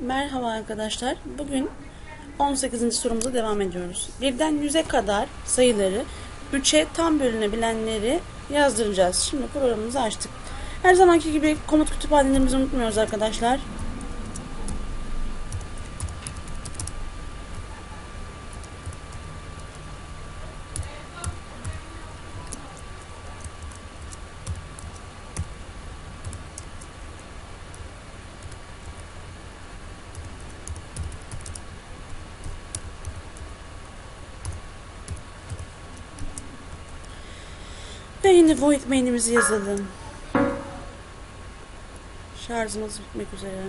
Merhaba arkadaşlar. Bugün 18. sorumuza devam ediyoruz. Birden 100'e kadar sayıları 3'e tam bölünebilenleri yazdıracağız. Şimdi programımızı açtık. Her zamanki gibi komut kütüphanelerimizi unutmuyoruz arkadaşlar. Ve yine void main'imizi yazalım. Şarjımız bitmek üzere.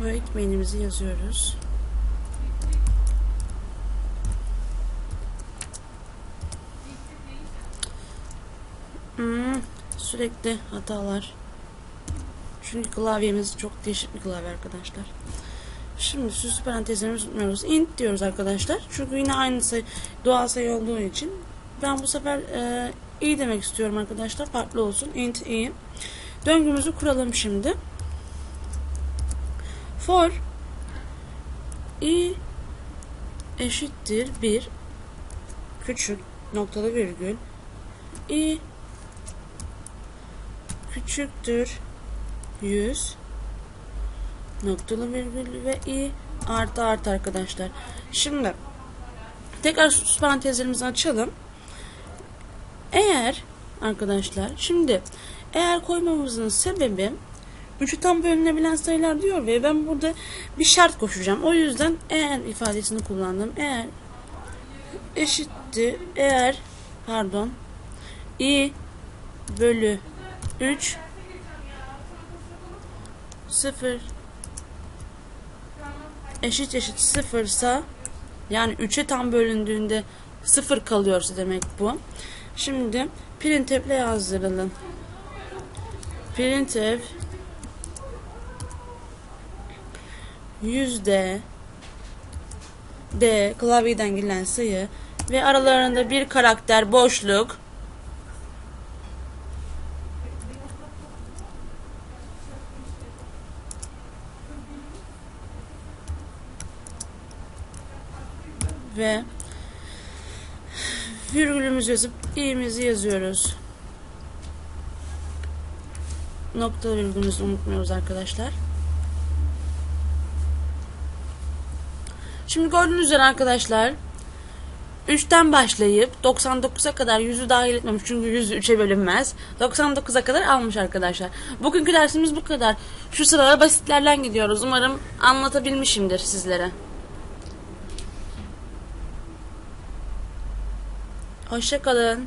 Void main'imizi yazıyoruz. Hmm, sürekli hatalar. Çünkü klavyemiz çok değişik bir klavye arkadaşlar. Şimdi süslü parantezlerimizi tutmuyoruz. int diyoruz arkadaşlar. Çünkü yine aynı sayı, doğal sayı olduğu için. Ben bu sefer e, i demek istiyorum arkadaşlar. Farklı olsun. int i. Döngümüzü kuralım şimdi. For i eşittir 1 küçük noktalı virgül i küçüktür 100 noktalı virgül ve i artı artı arkadaşlar. Şimdi tekrar parantezlerimizi açalım. Eğer arkadaşlar şimdi eğer koymamızın sebebi üçü tam bölünebilen sayılar diyor ve ben burada bir şart koşacağım. O yüzden eğer ifadesini kullandım. Eğer eşitti eğer pardon i bölü 3 0 eşit eşit sıfırsa yani 3'e tam bölündüğünde 0 kalıyorsa demek bu. Şimdi printf'le yazdıralım. Printf yüzde D klavyeden gelen sayı ve aralarında bir karakter boşluk ve virgülümüzü yazıp i'mizi yazıyoruz. Nokta virgülümüzü unutmuyoruz arkadaşlar. Şimdi gördüğünüz üzere arkadaşlar 3'ten başlayıp 99'a kadar 100'ü dahil etmemiş çünkü 100 3'e bölünmez. 99'a kadar almış arkadaşlar. Bugünkü dersimiz bu kadar. Şu sıralar basitlerden gidiyoruz. Umarım anlatabilmişimdir sizlere. Hoşçakalın.